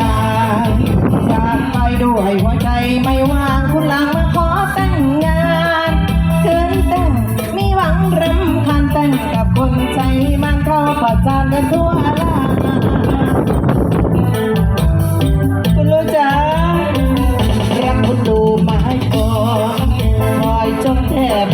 ตาอยากไปด้วยหัวใจไม่ว่างคุณหลังมาขอแต่งงานเขินแต่งมีหวังรำคันแต่งกับคนใจมันก็ประจานกันทั่วลาคุณรู้จักเรียกคุณดูไม่ก่อนคอยจนแทบ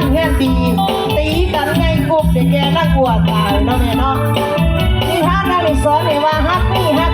นแค่ตีตีกันไงกบเด็กแกนั่งกลัวตายเนาะแม่เนาะที่ท่านได้สอนเนี่ยว่าฮักนี่ฮัก